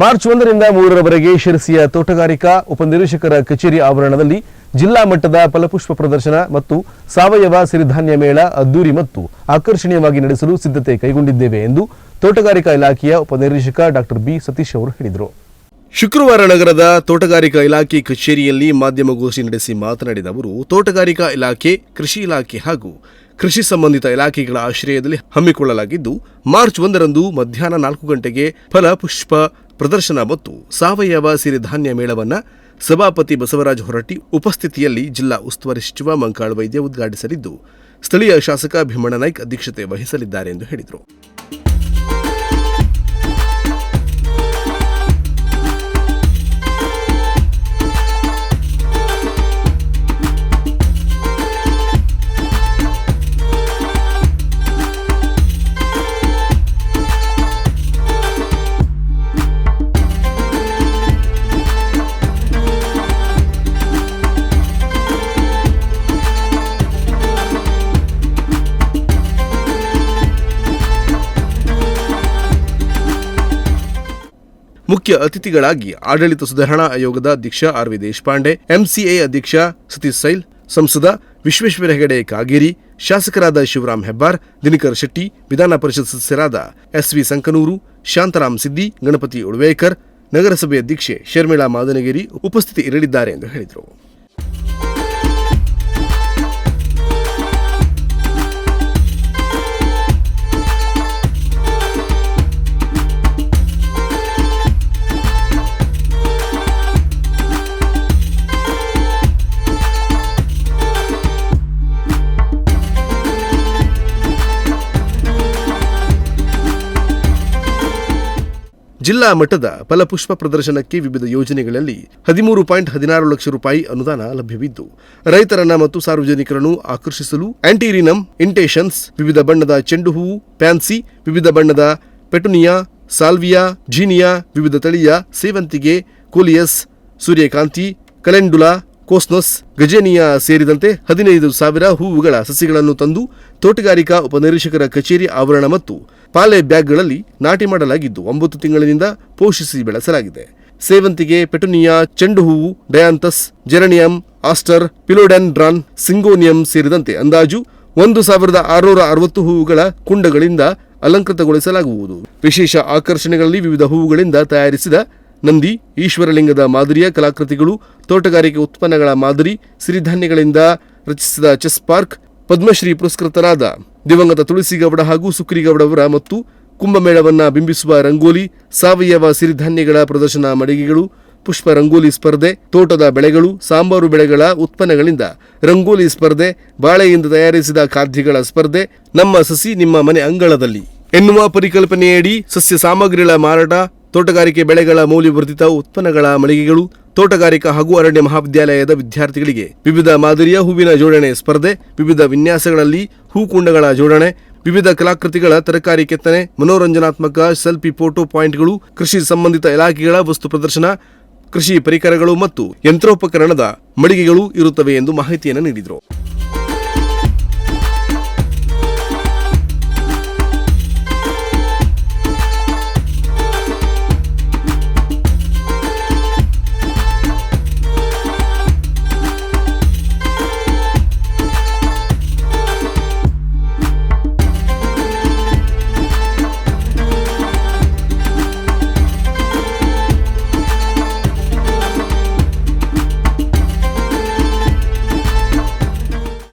March ಒಂದರಿಂದ ಮೂರರವರೆಗೆ ಶಿರಸಿಯ ತೋಟಗಾರಿಕಾ ಉಪನಿರೀಕ್ಷಕರ ಕಚೇರಿ ಆವರಣದಲ್ಲಿ ಜಿಲ್ಲಾ ಮಟ್ಟದ ಫಲಪುಷ್ಪ ಪ್ರದರ್ಶನ ಮತ್ತು ಸಾವಯವ ಸಿರಿಧಾನ್ಯ ಮೇಳ ಅದ್ದೂರಿ ಮತ್ತು ಆಕರ್ಷಣೀಯವಾಗಿ ನಡೆಸಲು ಸಿದ್ಧತೆ ಕೈಗೊಂಡಿದ್ದೇವೆ ಎಂದು ತೋಟಗಾರಿಕಾ ಇಲಾಖೆಯ ಉಪನಿರೀಕ್ಷಕ ಡಾಕ್ಟರ್ ಬಿ ಸತೀಶ್ ಅವರು ಹೇಳಿದರು. ಶುಕ್ರವಾರ ನಗರದ ತೋಟಗಾರಿಕಾ ಇಲಾಖೆ ಕಚೇರಿಯಲ್ಲಿ ಮಾಧ್ಯಮಗೋಷ್ಠಿ ನಡೆಸಿ ಮಾತನಾಡಿದ ಅವರು, ತೋಟಗಾರಿಕಾ ಇಲಾಖೆ, ಕೃಷಿ ಇಲಾಖೆ ಹಾಗೂ ಕೃಷಿ ಸಂಬಂಧಿತ ಇಲಾಖೆಗಳ ಆಶ್ರಯದಲ್ಲಿ ಹಮ್ಮಿಕೊಳ್ಳಲಾಗಿದ್ದು, ಮಾರ್ಚ್ ಒಂದರಂದು ಮಧ್ಯಾಹ್ನ ನಾಲ್ಕು ಗಂಟೆಗೆ ಫಲ ಪುಷ್ಪ ಪ್ರದರ್ಶನ ಮತ್ತು ಸಾವಯವ ಸಿರಿಧಾನ್ಯ ಮೇಳವನ್ನ ಸಭಾಪತಿ ಬಸವರಾಜ ಹೊರಟ್ಟಿ ಉಪಸ್ಥಿತಿಯಲ್ಲಿ ಜಿಲ್ಲಾ ಉಸ್ತುವಾರಿ ಸಚಿವ ಮಂಕಾಳ ವೈದ್ಯ ಉದ್ಘಾಟಿಸಲಿದ್ದು, ಸ್ಥಳೀಯ ಶಾಸಕ ಭೀಮಣ್ಣ ನಾಯ್ಕ್ ಅಧ್ಯಕ್ಷತೆ ವಹಿಸಲಿದ್ದಾರೆ ಎಂದು ಹೇಳಿದರು. ಮುಖ್ಯ ಅತಿಥಿಗಳಾಗಿ ಆಡಳಿತ ಸುಧಾರಣಾ ಆಯೋಗದ ಅಧ್ಯಕ್ಷ ಆರ್ ವಿ ದೇಶಪಾಂಡೆ ಎಂಸಿಎ ಅಧ್ಯಕ್ಷ ಸತೀಶ್ ಸೈಲ್, ಸಂಸದ ವಿಶ್ವೇಶ್ವರ ಹೆಗಡೆ ಕಾಗೇರಿ, ಶಾಸಕರಾದ ಶಿವರಾಮ್ ಹೆಬ್ಬಾರ್, ದಿನಕರ್ ಶೆಟ್ಟಿ, ವಿಧಾನ ಪರಿಷತ್ ಸದಸ್ಯರಾದ ಎಸ್ ವಿ ಸಂಕನೂರು, ಶಾಂತರಾಮ್ ಸಿದ್ದಿ, ಗಣಪತಿ ಉಳ್ವೇಕರ್, ನಗರಸಭೆ ಅಧ್ಯಕ್ಷೆ ಶರ್ಮಿಳಾ ಮಾದನಗಿರಿ ಉಪಸ್ಥಿತಿ ಇರಲಿದ್ದಾರೆ ಎಂದು ಹೇಳಿದರು. ಜಿಲ್ಲಾ ಮಟ್ಟದ ಫಲಪುಷ್ಪ ಪ್ರದರ್ಶನಕ್ಕೆ ವಿವಿಧ ಯೋಜನೆಗಳಲ್ಲಿ ಹದಿಮೂರು ಪಾಯಿಂಟ್ ಹದಿನಾರು ಲಕ್ಷ ರೂಪಾಯಿ ಅನುದಾನ ಲಭ್ಯವಿದ್ದು, ರೈತರನ್ನ ಮತ್ತು ಸಾರ್ವಜನಿಕರನ್ನು ಆಕರ್ಷಿಸಲು ಆಂಟಿರಿನಮ್ ಇಂಟೇಷನ್ಸ್, ವಿವಿಧ ಬಣ್ಣದ ಚೆಂಡು ಹೂವು ಪ್ಯಾನ್ಸಿ ವಿವಿಧ ಬಣ್ಣದ ಪೆಟುನಿಯಾ, ಸಾಲ್ವಿಯಾ, ಜೀನಿಯಾ, ವಿವಿಧ ತಳಿಯ ಸೇವಂತಿಗೆ, ಕೋಲಿಯಸ್, ಸೂರ್ಯಕಾಂತಿ, ಕಲೆಂಡುಲಾ ಕೋಸ್ನೋಸ್ ಗಜೇನಿಯಾ ಸೇರಿದಂತೆ ಹದಿನೈದು ಸಾವಿರ ಹೂವುಗಳ ಸಸಿಗಳನ್ನು ತಂದು ತೋಟಗಾರಿಕಾ ಉಪನಿರೀಕ್ಷಕರ ಕಚೇರಿ ಆವರಣ ಮತ್ತು ಪಾಲೆ ಬ್ಯಾಗ್ಗಳಲ್ಲಿ ನಾಟಿ ಮಾಡಲಾಗಿದ್ದು ಒಂಬತ್ತು ತಿಂಗಳಿನಿಂದ ಪೋಷಿಸಿ ಬೆಳೆಸಲಾಗಿದೆ. ಸೇವಂತಿಗೆ, ಪೆಟುನಿಯಾ, ಚೆಂಡು ಹೂವು, ಡಯಾಂತಸ್, ಜೆರನಿಯಂ, ಆಸ್ಟರ್, ಪಿಲೋಡೆಂಡ್ರಾನ್, ಸಿಂಗೋನಿಯಂ ಸೇರಿದಂತೆ ಅಂದಾಜು ಒಂದು ಸಾವಿರದ ಆರುನೂರ ಅರವತ್ತು ಹೂವುಗಳ ಕುಂಡಗಳಿಂದ ಅಲಂಕೃತಗೊಳಿಸಲಾಗುವುದು. ವಿಶೇಷ ಆಕರ್ಷಣೆಗಳಲ್ಲಿ ವಿವಿಧ ಹೂವುಗಳಿಂದ ತಯಾರಿಸಿದ ನಂದಿ, ಈಶ್ವರಲಿಂಗದ ಮಾದರಿಯ ಕಲಾಕೃತಿಗಳು, ತೋಟಗಾರಿಕೆ ಉತ್ಪನ್ನಗಳ ಮಾದರಿ, ಸಿರಿಧಾನ್ಯಗಳಿಂದ ರಚಿಸಿದ ಚೆಸ್ ಪಾರ್ಕ್, ಪದ್ಮಶ್ರೀ ಪುರಸ್ಕೃತರಾದ ದಿವಂಗತ ತುಳಸಿಗೌಡ ಹಾಗೂ ಸುಕ್ರಿಗೌಡವರ ಮತ್ತು ಕುಂಭಮೇಳವನ್ನು ಬಿಂಬಿಸುವ ರಂಗೋಲಿ, ಸಾವಯವ ಸಿರಿಧಾನ್ಯಗಳ ಪ್ರದರ್ಶನ ಮಳಿಗೆಗಳು, ಪುಷ್ಪ ರಂಗೋಲಿ ಸ್ಪರ್ಧೆ, ತೋಟದ ಬೆಳೆಗಳು, ಸಾಂಬಾರು ಬೆಳೆಗಳ ಉತ್ಪನ್ನಗಳಿಂದ ರಂಗೋಲಿ ಸ್ಪರ್ಧೆ, ಬಾಳೆಯಿಂದ ತಯಾರಿಸಿದ ಖಾದ್ಯಗಳ ಸ್ಪರ್ಧೆ, ನಮ್ಮ ಸಸಿ ನಿಮ್ಮ ಮನೆ ಅಂಗಳದಲ್ಲಿ. ಎನ್ನುವ ಪರಿಕಲ್ಪನೆಯಡಿ ಸಸ್ಯ ಸಾಮಗ್ರಿಗಳ ಮಾರಾಟ ತೋಟಗಾರಿಕೆ ಬೆಳೆಗಳ ಮೌಲ್ಯವರ್ಧಿತ ಉತ್ಪನ್ನಗಳ ಮಳಿಗೆಗಳು, ತೋಟಗಾರಿಕಾ ಹಾಗೂ ಅರಣ್ಯ ಮಹಾವಿದ್ಯಾಲಯದ ವಿದ್ಯಾರ್ಥಿಗಳಿಗೆ ವಿವಿಧ ಮಾದರಿಯ ಹೂವಿನ ಜೋಡಣೆ ಸ್ಪರ್ಧೆ, ವಿವಿಧ ವಿನ್ಯಾಸಗಳಲ್ಲಿ ಹೂಕುಂಡಗಳ ಜೋಡಣೆ, ವಿವಿಧ ಕಲಾಕೃತಿಗಳ ತರಕಾರಿ ಕೆತ್ತನೆ, ಮನೋರಂಜನಾತ್ಮಕ ಸೆಲ್ಫಿ ಫೋಟೋ ಪಾಯಿಂಟ್ಗಳು, ಕೃಷಿ ಸಂಬಂಧಿತ ಇಲಾಖೆಗಳ ವಸ್ತು ಪ್ರದರ್ಶನ, ಕೃಷಿ ಪರಿಕರಗಳು ಮತ್ತು ಯಂತ್ರೋಪಕರಣದ ಮಳಿಗೆಗಳು ಇರುತ್ತವೆ ಎಂದು ಮಾಹಿತಿಯನ್ನು ನೀಡಿದರು.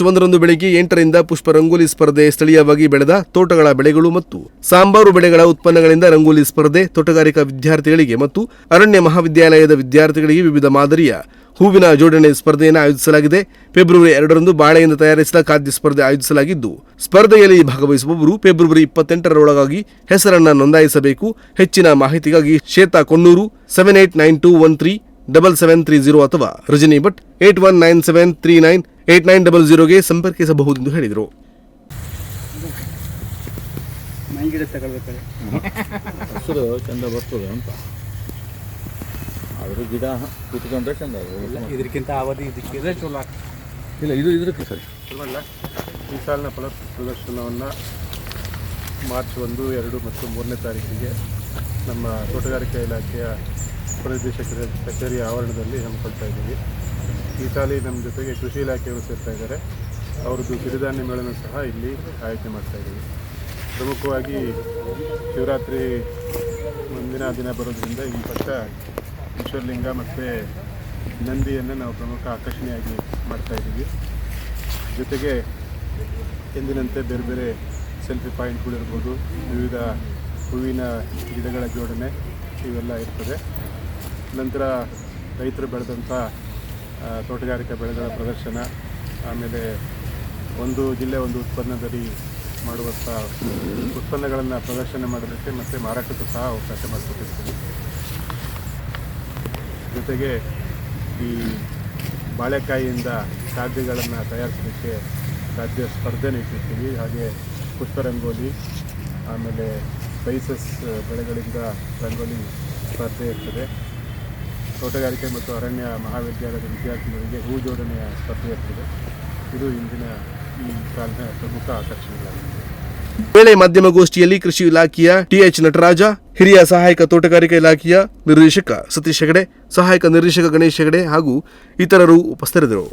ಒಂದರಂದು ಬೆಳಿಗ್ಗೆ ಎಂಟರಿಂದ ಪುಷ್ಪ ರಂಗೋಲಿ ಸ್ಪರ್ಧೆ ಸ್ಥಳೀಯವಾಗಿ ಬೆಳೆದ ತೋಟಗಳ ಬೆಳೆಗಳು ಮತ್ತು ಸಾಂಬಾರು ಬೆಳೆಗಳ ಉತ್ಪನ್ನಗಳಿಂದ ರಂಗೋಲಿ ಸ್ಪರ್ಧೆ, ತೋಟಗಾರಿಕಾ ವಿದ್ಯಾರ್ಥಿಗಳಿಗೆ ಮತ್ತು ಅರಣ್ಯ ಮಹಾವಿದ್ಯಾಲಯದ ವಿದ್ಯಾರ್ಥಿಗಳಿಗೆ ವಿವಿಧ ಮಾದರಿಯ ಹೂವಿನ ಜೋಡಣೆ ಸ್ಪರ್ಧೆಯನ್ನು ಆಯೋಜಿಸಲಾಗಿದೆ. ಫೆಬ್ರವರಿ ಎರಡರಂದು ಬಾಳೆಯಿಂದ ತಯಾರಿಸಿದ ಖಾದ್ಯ ಸ್ಪರ್ಧೆ ಆಯೋಜಿಸಲಾಗಿದ್ದು, ಸ್ಪರ್ಧೆಯಲ್ಲಿ ಭಾಗವಹಿಸುವವರು ಫೆಬ್ರವರಿ ಇಪ್ಪತ್ತೆಂಟರೊಳಗಾಗಿ ಹೆಸರನ್ನು ನೋಂದಾಯಿಸಬೇಕು. ಹೆಚ್ಚಿನ ಮಾಹಿತಿಗಾಗಿ Shweta Konnur seven eight nine two one three double seven three zero ಅಥವಾ Rajani Bhat eight one nine seven three nine eight nine double ಜೀರೋಗೆ ಸಂಪರ್ಕಿಸಬಹುದೆಂದು ಹೇಳಿದರು. ಮೈಗಿಡ ತಗೊಳ್ಬೇಕಾದ್ರೆ. ಹಸಿರು ಚಂದ ಬರ್ತದೆ ಅಂತ. ಆದರೂ ಗಿಡ ಕುತ್ಕೊಂಡ್ರೆ ಚಂದ ಇದಕ್ಕಿಂತ ಅವಧಿ ಚಲೋ ಇಲ್ಲ ಇದು ಇದಕ್ಕೆ ಸರಿ. ಅಲ್ಲ ಈ ಸಾಲಿನ ಫಲ ಪ್ರದರ್ಶನವನ್ನು ಮಾರ್ಚ್ ಒಂದು ಎರಡು ಮತ್ತು ಮೂರನೇ ತಾರೀಕಿಗೆ ನಮ್ಮ ತೋಟಗಾರಿಕಾ ಇಲಾಖೆಯ ಉಪನಿರ್ದೇಶಕರ ಕಚೇರಿಯ ಆವರಣದಲ್ಲಿ ಹಮ್ಮಿಕೊಳ್ತಾ ಇದ್ದೀವಿ. ಈ ಸಾಲಿ ನಮ್ಮ ಜೊತೆಗೆ ಕೃಷಿ ಇಲಾಖೆಯವರು ಸೇರ್ತಾ ಇದ್ದಾರೆ. ಅವ್ರದ್ದು ಸಿರಿಧಾನ್ಯ ಮೇಳನೂ ಸಹ ಇಲ್ಲಿ ಆಯೋಜನೆ ಮಾಡ್ತಾ ಇದ್ದೀವಿ. ಪ್ರಮುಖವಾಗಿ ಶಿವರಾತ್ರಿ ಮುಂದಿನ ದಿನ ಬರೋದ್ರಿಂದ ಈ ಪಕ್ಕ ಈಶ್ವರಲಿಂಗ ಮತ್ತು ನಂದಿಯನ್ನು ನಾವು ಪ್ರಮುಖ ಆಕರ್ಷಣೆಯಾಗಿ ಮಾಡ್ತಾ ಇದ್ದೀವಿ. ಜೊತೆಗೆ ಎಂದಿನಂತೆ ಬೇರೆ ಬೇರೆ ಸೆಲ್ಫಿ ಪಾಯಿಂಟ್ಗಳಿರ್ಬೋದು ವಿವಿಧ ಹೂವಿನ ಗಿಡಗಳ ಜೋಡಣೆ ಇವೆಲ್ಲ ಇರ್ತದೆ. ನಂತರ ರೈತರು ಬೆಳೆದಂಥ ತೋಟಗಾರಿಕಾ ಬೆಳೆಗಳ ಪ್ರದರ್ಶನ, ಆಮೇಲೆ ಒಂದು ಜಿಲ್ಲೆ ಒಂದು ಉತ್ಪನ್ನದಲ್ಲಿ ಮಾಡುವಂಥ ಉತ್ಪನ್ನಗಳನ್ನು ಪ್ರದರ್ಶನ ಮಾಡೋದಕ್ಕೆ ಮತ್ತು ಮಾರಾಟಕ್ಕೂ ಸಹ ಅವಕಾಶ ಮಾಡಿಕೊಟ್ಟಿರ್ತೀವಿ. ಜೊತೆಗೆ ಈ ಬಾಳೆಕಾಯಿಯಿಂದ ಖಾದ್ಯಗಳನ್ನು ತಯಾರಿಸಲಿಕ್ಕೆ ಖಾದ್ಯ ಸ್ಪರ್ಧೆ ಇಟ್ಟಿರ್ತೀವಿ. ಹಾಗೆ ಪುಷ್ಪರಂಗೋಲಿ ಆಮೇಲೆ ಸ್ಪೈಸಸ್ ಬೆಳೆಗಳಿಂದ ರಂಗೋಲಿ ಸ್ಪರ್ಧೆ ಇರ್ತದೆ. ತೋಟಗಾರಿಕೆ ಮತ್ತು ಅರಣ್ಯ ಮಹಾವಿದ್ಯಾಲಯದ ವಿದ್ಯಾರ್ಥಿಗಳಿಗೆ ಹೂ ಜೋಡಣೆಯ ಸ್ಪರ್ಧೆ ಇದು ಇಂದಿನ ಈ ಸಾಲಿನ ಪ್ರಮುಖ ಆಕರ್ಷಣೆಗಳಾಗಿದೆ ವೇಳೆ ಮಾಧ್ಯಮಗೋಷ್ಠಿಯಲ್ಲಿ ಕೃಷಿ ಇಲಾಖೆಯ ಟಿಎಚ್ ನಟರಾಜ, ಹಿರಿಯ ಸಹಾಯಕ ತೋಟಗಾರಿಕೆ ಇಲಾಖೆಯ ನಿರ್ದೇಶಕ ಸತೀಶ್ ಹೆಗಡೆ, ಸಹಾಯಕ ನಿರ್ದೇಶಕ ಗಣೇಶ್ ಹೆಗಡೆ ಹಾಗೂ ಇತರರು ಉಪಸ್ಥಿತರಿದ್ದರು.